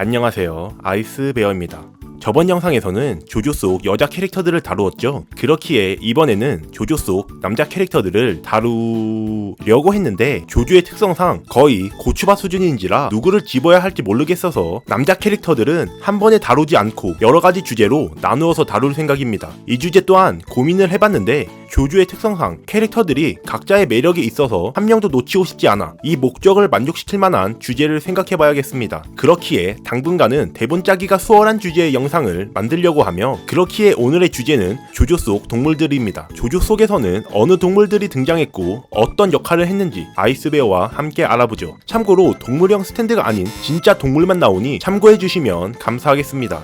안녕하세요. 아이스베어입니다. 저번 영상에서는 조조 속 여자 캐릭터들을 다루었죠. 그렇기에 이번에는 조조 속 남자 캐릭터들을 다루려고 했는데 조조의 특성상 거의 고추밭 수준인지라 누구를 집어야 할지 모르겠어서 남자 캐릭터들은 한 번에 다루지 않고 여러 가지 주제로 나누어서 다룰 생각입니다. 이 주제 또한 고민을 해봤는데 조조의 특성상 캐릭터들이 각자의 매력이 있어서 한 명도 놓치고 싶지 않아 이 목적을 만족시킬 만한 주제를 생각해봐야겠습니다. 그렇기에 당분간은 대본 짜기가 수월한 주제의 영상을 만들려고 하며 그렇기에 오늘의 주제는 조조 속 동물들입니다. 조조 속에서는 어느 동물들이 등장했고 어떤 역할을 했는지 아이스베어와 함께 알아보죠. 참고로 동물형 스탠드가 아닌 진짜 동물만 나오니 참고해주시면 감사하겠습니다.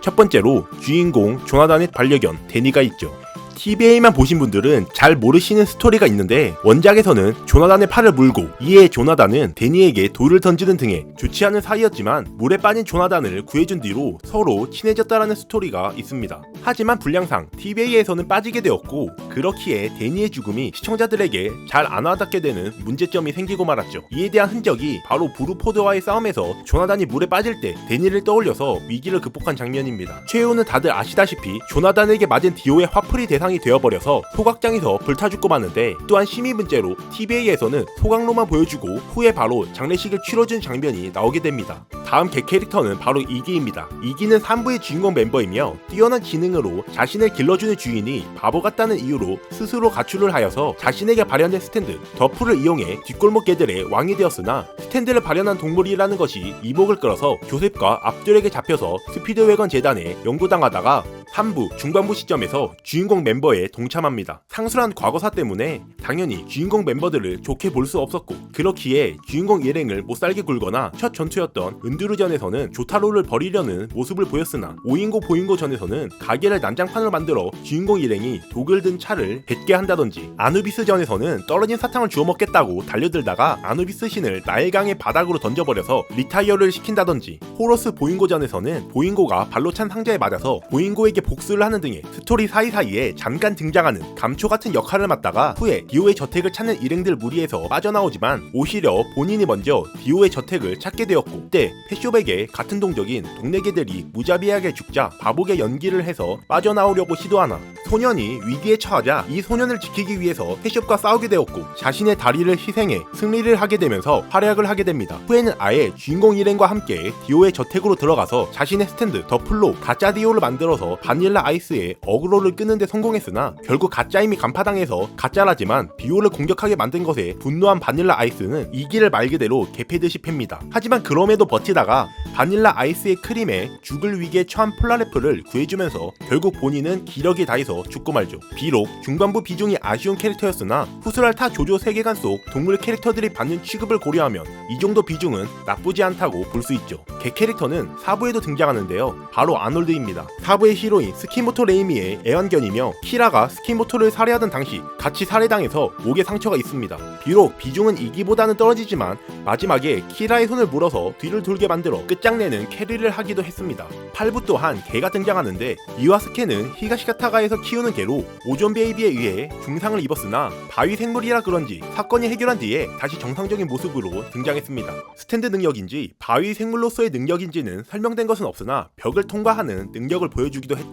첫 번째로 주인공 조나단의 반려견 데니가 있죠. TVA만 보신 분들은 잘 모르시는 스토리가 있는데 원작에서는 조나단의 팔을 물고 이에 조나단은 데니에게 돌을 던지는 등의 좋지 않은 사이였지만 물에 빠진 조나단을 구해준 뒤로 서로 친해졌다라는 스토리가 있습니다. 하지만 불량상 TVA에서는 빠지게 되었고 그렇기에 데니의 죽음이 시청자들에게 잘 안 와닿게 되는 문제점이 생기고 말았죠. 이에 대한 흔적이 바로 브루포드와의 싸움에서 조나단이 물에 빠질 때 데니를 떠올려서 위기를 극복한 장면입니다. 최후는 다들 아시다시피 조나단에게 맞은 디오의 화풀이 대상 이 되어버려서 소각장에서 불타 죽고 마는데 또한 심의 문제로 TVA에서는 소각로만 보여주고 후에 바로 장례식을 치러준 장면이 나오게 됩니다. 다음 개 캐릭터는 바로 이기입니다. 이기는 3부의 주인공 멤버이며 뛰어난 지능으로 자신을 길러주는 주인이 바보 같다는 이유로 스스로 가출을 하여서 자신에게 발현된 스탠드 더프를 이용해 뒷골목 개들의 왕이 되었으나 스탠드를 발현한 동물이라는 것이 이목을 끌어서 조셉과 압둘에게 잡혀서 스피드웨건 재단에 연구당하다가 3부 중반부 시점에서 주인공 멤버에 동참합니다. 상술한 과거사 때문에 당연히 주인공 멤버들을 좋게 볼 수 없었고 그렇기에 주인공 일행을 못살게 굴거나 첫 전투였던 은두르전에서는 조타로를 버리려는 모습을 보였으나 오인고 보인고 전에서는 가게를 난장판으로 만들어 주인공 일행이 독을 든 차를 뱉게 한다든지 아누비스 전에서는 떨어진 사탕을 주워 먹겠다고 달려들다가 아누비스 신을 나일강의 바닥으로 던져버려서 리타이어를 시킨다든지 호러스 보인고 전에서는 보인고가 발로 찬 상자에 맞아서 보인고에게 복수를 하는 등의 스토리 사이사이에 잠깐 등장하는 감초 같은 역할을 맡다가 후에 디오의 저택을 찾는 일행들 무리에서 빠져나오지만 오히려 본인이 먼저 디오의 저택을 찾게 되었고 그때 패쇼백의 같은 동족인 동네 개들이 무자비하게 죽자 바보게 연기를 해서 빠져나오려고 시도하나 소년이 위기에 처하자 이 소년을 지키기 위해서 패숍과 싸우게 되었고 자신의 다리를 희생해 승리를 하게 되면서 활약을 하게 됩니다. 후에는 아예 주인공 일행과 함께 디오의 저택으로 들어가서 자신의 스탠드 더플로 가짜 디오를 만들어서 바닐라 아이스의 어그로를 끄는데 성공했으나 결국 가짜임이 간파당해서 가짜라지만 비오를 공격하게 만든 것에 분노한 바닐라 아이스는 이 길을 말 그대로 개패듯이 팹니다. 하지만 그럼에도 버티다가 바닐라 아이스의 크림에 죽을 위기에 처한 폴라레프를 구해주면서 결국 본인은 기력이 다해서 죽고 말죠. 비록 중반부 비중이 아쉬운 캐릭터였으나 후스랄 타 조조 세계관 속 동물 캐릭터들이 받는 취급을 고려하면 이 정도 비중은 나쁘지 않다고 볼 수 있죠. 개 캐릭터는 4부에도 등장하는데요. 바로 아놀드입니다. 4부의 히로 인 스키모토 레이미의 애완견이며 키라가 스키모토를 살해하던 당시 같이 살해당해서 목에 상처가 있습니다. 비록 비중은 이기보다는 떨어지지만 마지막에 키라의 손을 물어서 뒤를 돌게 만들어 끝장내는 캐리를 하기도 했습니다. 8부 또한 개가 등장하는데 이와스케는 히가시카타가에서 키우는 개로 오존 베이비에 의해 중상을 입었으나 바위 생물이라 그런지 사건이 해결한 뒤에 다시 정상적인 모습으로 등장했습니다. 스탠드 능력인지 바위 생물로서의 능력인지는 설명된 것은 없으나 벽을 통과하는 능력을 보여주기도 했죠.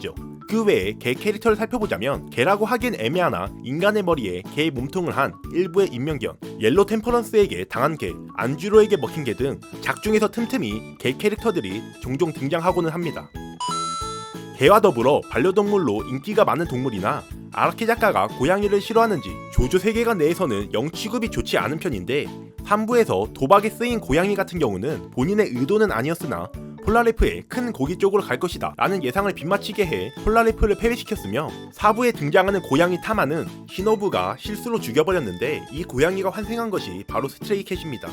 그 외에 개 캐릭터를 살펴보자면 개라고 하기엔 애매하나 인간의 머리에 개의 몸통을 한 일부의 인명견, 옐로 템퍼런스에게 당한 개, 안주로에게 먹힌 개 등 작중에서 틈틈이 개 캐릭터들이 종종 등장하고는 합니다. 개와 더불어 반려동물로 인기가 많은 동물이나 아라키 작가가 고양이를 싫어하는지 조조 세계관 내에서는 영 취급이 좋지 않은 편인데 3부에서 도박에 쓰인 고양이 같은 경우는 본인의 의도는 아니었으나 폴라레프의 큰 고기 쪽으로 갈 것이다 라는 예상을 빗맞히게 해 폴라레프를 패배시켰으며 4부에 등장하는 고양이 타마는 시노부가 실수로 죽여버렸는데 이 고양이가 환생한 것이 바로 스트레이 캣입니다.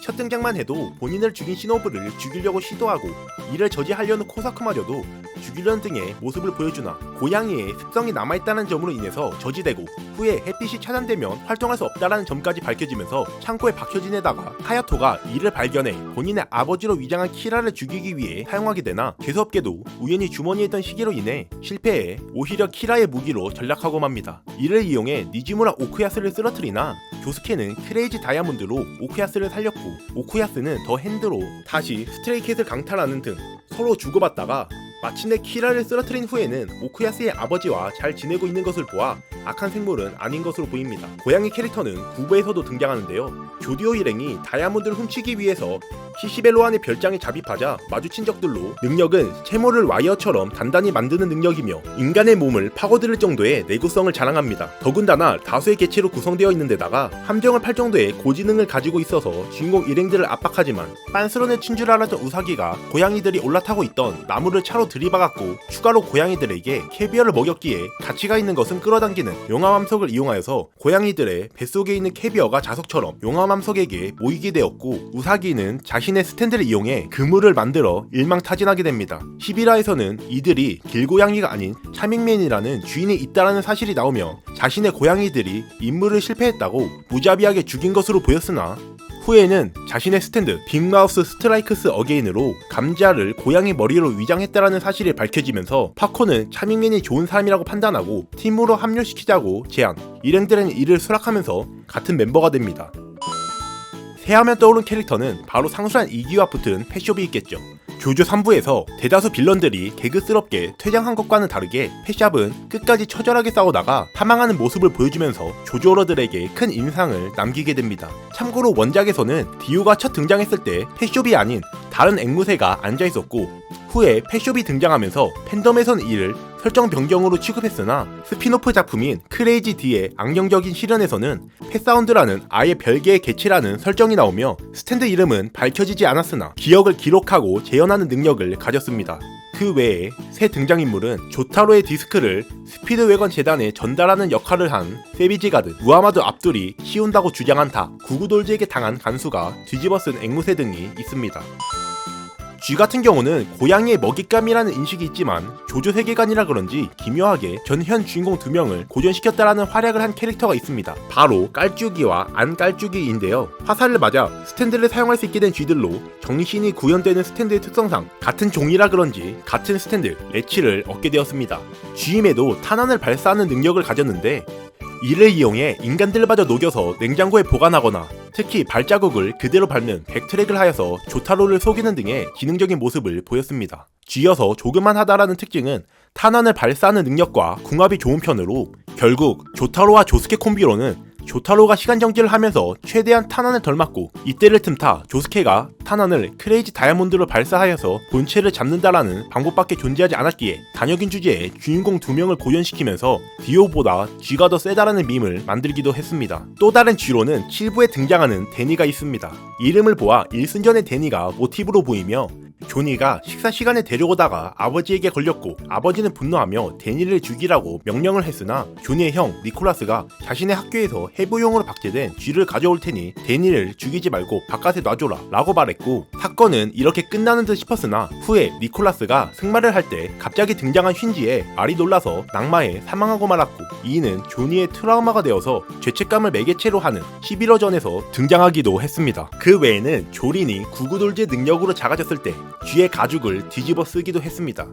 첫 등장만 해도 본인을 죽인 시노부를 죽이려고 시도하고 이를 저지하려는 코사쿠마려도 죽이려는 등의 모습을 보여주나 고양이의 습성이 남아있다는 점으로 인해서 저지되고 후에 햇빛이 차단되면 활동할 수 없다라는 점까지 밝혀지면서 창고에 박혀진 데다가 하야토가 이를 발견해 본인의 아버지로 위장한 키라를 죽이기 위해 사용하게 되나 재수없게도 우연히 주머니에 있던 시계로 인해 실패해 오히려 키라의 무기로 전락하고 맙니다. 이를 이용해 니지무라 오크야스를 쓰러뜨리나 조스케는 크레이지 다이아몬드로 오쿠야스를 살렸고 오쿠야스는 더 핸드로 다시 스트레이캣을 강탈하는 등 서로 주고받다가 마침내 키라를 쓰러뜨린 후에는 오쿠야스의 아버지와 잘 지내고 있는 것을 보아 악한 생물은 아닌 것으로 보입니다. 고양이 캐릭터는 9부에서도 등장하는데요. 조디오 일행이 다이아몬드를 훔치기 위해서 시시벨로안의 별장에 잡입하자 마주친 적들로 능력은 채모를 와이어처럼 단단히 만드는 능력이며 인간의 몸을 파고들 정도의 내구성을 자랑합니다. 더군다나 다수의 개체로 구성되어 있는 데다가 함정을 팔 정도의 고지능을 가지고 있어서 주인공 일행들을 압박하지만 빤스런의 친줄 알았던 우사기가 고양이들이 올라타고 있던 나무를 차로 들이박았고 추가로 고양이들에게 캐비어를 먹였기에 가치가 있는 것은 끌어당기는 용암함석을 이용하여서 고양이들의 뱃속에 있는 캐비어가 자석처럼 용암함석에게 모이게 되었고 우사기는 자신의 스탠드를 이용해 그물을 만들어 일망타진하게 됩니다. 11화에서는 이들이 길고양이가 아닌 차밍맨이라는 주인이 있다라는 사실이 나오며 자신의 고양이들이 임무를 실패했다고 무자비하게 죽인 것으로 보였으나 후에는 자신의 스탠드 빅마우스 스트라이크스 어게인으로 감자를 고양이 머리로 위장했다라는 사실이 밝혀지면서 파코는 차밍맨이 좋은 사람이라고 판단하고 팀으로 합류시키자고 제안 일행들은 이를 수락하면서 같은 멤버가 됩니다. 새하면 떠오른 캐릭터는 바로 상수한 이기와 붙은 패숍이 있겠죠. 조조 3부에서 대다수 빌런들이 개그스럽게 퇴장한 것과는 다르게 패샵은 끝까지 처절하게 싸우다가 사망하는 모습을 보여주면서 조조러들에게 큰 인상을 남기게 됩니다. 참고로 원작에서는 디오가 첫 등장했을 때 패숍이 아닌 다른 앵무새가 앉아있었고 후에 패숍이 등장하면서 팬덤에선 이를 설정 변경으로 취급했으나 스피노프 작품인 크레이지 D의 악령적인 실현에서는 패사운드라는 아예 별개의 개체라는 설정이 나오며 스탠드 이름은 밝혀지지 않았으나 기억을 기록하고 재현하는 능력을 가졌습니다. 그 외에 새 등장인물은 조타로의 디스크를 스피드웨건 재단에 전달하는 역할을 한 세비지 가드, 무하마드 압둘이 키운다고 주장한 다, 구구돌즈에게 당한 간수가 뒤집어쓴 앵무새 등이 있습니다. 쥐 같은 경우는 고양이의 먹잇감이라는 인식이 있지만 조조 세계관이라 그런지 기묘하게 전현 주인공 두 명을 고전시켰다라는 활약을 한 캐릭터가 있습니다. 바로 깔쭈기와 안 깔쭈기인데요. 화살을 맞아 스탠드를 사용할 수 있게 된 쥐들로 정신이 구현되는 스탠드의 특성상 같은 종이라 그런지 같은 스탠드 레치를 얻게 되었습니다. 쥐임에도 탄환을 발사하는 능력을 가졌는데 이를 이용해 인간들마저 녹여서 냉장고에 보관하거나 특히 발자국을 그대로 밟는 백트랙을 하여서 조타로를 속이는 등의 기능적인 모습을 보였습니다. 쥐여서 조그만 하다라는 특징은 탄환을 발사하는 능력과 궁합이 좋은 편으로 결국 조타로와 조스케 콤비로는 조타로가 시간 정지를 하면서 최대한 탄환을 덜 맞고 이때를 틈타 조스케가 탄환을 크레이지 다이아몬드로 발사하여서 본체를 잡는다라는 방법밖에 존재하지 않았기에 단역인 주제에 주인공 두 명을 고연시키면서 디오보다 쥐가 더 세다라는 밈을 만들기도 했습니다. 또 다른 쥐로는 7부에 등장하는 데니가 있습니다. 이름을 보아 일순전의 데니가 모티브로 보이며 조니가 식사 시간에 데려오다가 아버지에게 걸렸고 아버지는 분노하며 데니를 죽이라고 명령을 했으나 조니의 형 니콜라스가 자신의 학교에서 해부용으로 박제된 쥐를 가져올 테니 데니를 죽이지 말고 바깥에 놔줘라 라고 말했고 사건은 이렇게 끝나는 듯 싶었으나 후에 니콜라스가 승마를 할 때 갑자기 등장한 휜지에 말이 놀라서 낙마해 사망하고 말았고 이는 조니의 트라우마가 되어서 죄책감을 매개체로 하는 11호 전에서 등장하기도 했습니다. 그 외에는 조린이 구구돌즈의 능력으로 작아졌을 때 쥐의 가죽을 뒤집어 쓰기도 했습니다.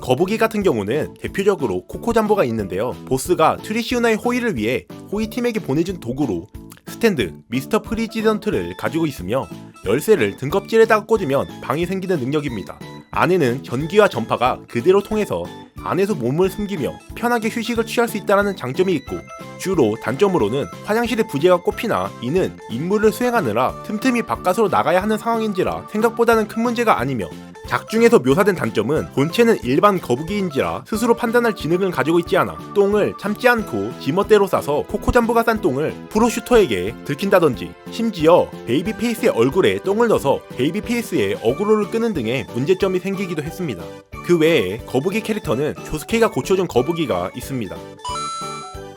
거북이 같은 경우는 대표적으로 코코잠보가 있는데요. 보스가 트리시우나의 호의를 위해 호의 팀에게 보내준 도구로 스탠드 미스터 프리지던트를 가지고 있으며 열쇠를 등껍질에다가 꽂으면 방이 생기는 능력입니다. 안에는 전기와 전파가 그대로 통해서 안에서 몸을 숨기며 편하게 휴식을 취할 수 있다는 장점이 있고 주로 단점으로는 화장실에 부재가 꼽히나 이는 임무를 수행하느라 틈틈이 바깥으로 나가야 하는 상황인지라 생각보다는 큰 문제가 아니며 작중에서 묘사된 단점은 본체는 일반 거북이인지라 스스로 판단할 지능을 가지고 있지 않아 똥을 참지 않고 지멋대로 싸서 코코잠부가 싼 똥을 프로슈터에게 들킨다든지 심지어 베이비 페이스의 얼굴에 똥을 넣어서 베이비 페이스의 어그로를 끄는 등의 문제점이 생기기도 했습니다. 그 외에 거북이 캐릭터는 조스케가 고쳐준 거북이가 있습니다.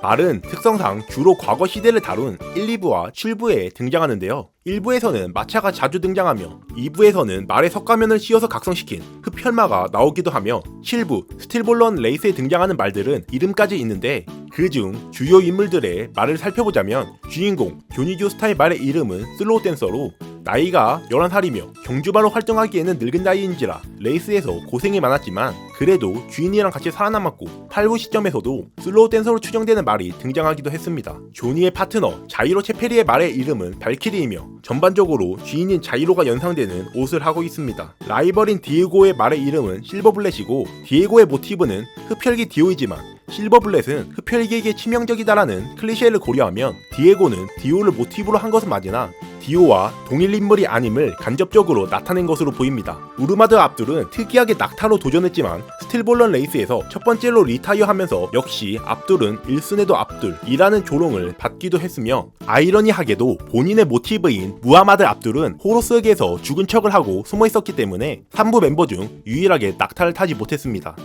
말은 특성상 주로 과거 시대를 다룬 1, 2부와 7부에 등장하는데요. 1부에서는 마차가 자주 등장하며 2부에서는 말의 석가면을 씌워서 각성시킨 흡혈마가 나오기도 하며 7부 스틸볼런 레이스에 등장하는 말들은 이름까지 있는데 그중 주요 인물들의 말을 살펴보자면 주인공 교니교 스타의 말의 이름은 슬로우 댄서로 나이가 11살이며 경주바로 활동하기에는 늙은 나이인지라 레이스에서 고생이 많았지만 그래도 주인이랑 같이 살아남았고 8부 시점에서도 슬로우 댄서로 추정되는 말이 등장하기도 했습니다. 조니의 파트너 자이로 체페리의 말의 이름은 발키리이며 전반적으로 주인인 자이로가 연상되는 옷을 하고 있습니다. 라이벌인 디에고의 말의 이름은 실버블렛이고 디에고의 모티브는 흡혈귀 디오이지만 실버블렛은 흡혈귀에게 치명적이다라는 클리셰를 고려하면 디에고는 디오를 모티브로 한 것은 맞으나 디오와 동일 인물이 아님을 간접적으로 나타낸 것으로 보입니다. 우르마드 압둘은 특이하게 낙타로 도전했지만 스틸볼런 레이스에서 첫 번째로 리타이어하면서 역시 압둘은 1순에도 압둘이라는 조롱을 받기도 했으며 아이러니하게도 본인의 모티브인 무하마드 압둘은 호로스에게서 죽은 척을 하고 숨어 있었기 때문에 3부 멤버 중 유일하게 낙타를 타지 못했습니다.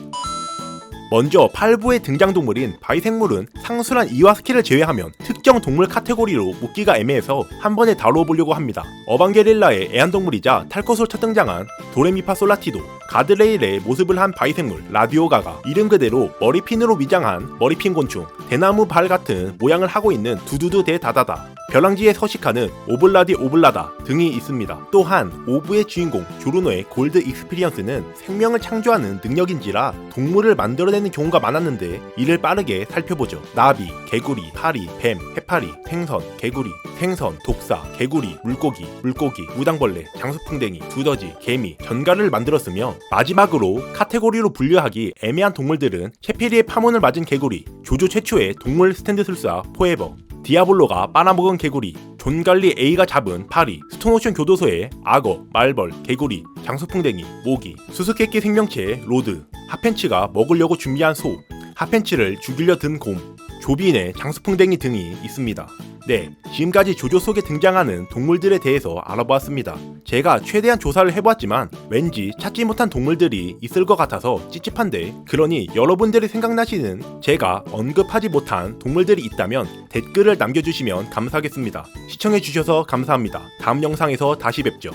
먼저 8부의 등장동물인 바이생물은 상술한 이와스키를 제외하면 특정 동물 카테고리로 묶기가 애매해서 한 번에 다뤄보려고 합니다. 어방게릴라의 애완동물이자 탈것으로 첫 등장한 도레미파 솔라티도, 가드레일의 모습을 한 바이생물 라디오가가 이름 그대로 머리핀으로 위장한 머리핀 곤충, 대나무 발 같은 모양을 하고 있는 두두두 대다다다, 벼랑지에 서식하는 오블라디 오블라다 등이 있습니다. 또한 오브의 주인공 조르노의 골드 익스피리언스는 생명을 창조하는 능력인지라 동물을 만들어내는 경우가 많았는데 이를 빠르게 살펴보죠. 나비, 개구리, 파리, 뱀, 해파리, 생선, 개구리, 생선, 독사, 개구리, 물고기, 물고기, 무당벌레, 장수풍뎅이, 두더지, 개미, 전갈을 만들었으며 마지막으로 카테고리로 분류하기 애매한 동물들은 체페리의 파문을 맞은 개구리, 조조 최초의 동물 스탠드 술사 포에버, 디아블로가 빨아먹은 개구리, 존갈리 A가 잡은 파리, 스톤오션 교도소의 악어, 말벌, 개구리, 장수풍뎅이, 모기, 수수께끼 생명체 로드, 하펜치가 먹으려고 준비한 소, 하펜치를 죽이려 든 곰, 조빈의 장수풍뎅이 등이 있습니다. 네, 지금까지 조조 속에 등장하는 동물들에 대해서 알아보았습니다. 제가 최대한 조사를 해보았지만 왠지 찾지 못한 동물들이 있을 것 같아서 찝찝한데 그러니 여러분들이 생각나시는 제가 언급하지 못한 동물들이 있다면 댓글을 남겨주시면 감사하겠습니다. 시청해주셔서 감사합니다. 다음 영상에서 다시 뵙죠.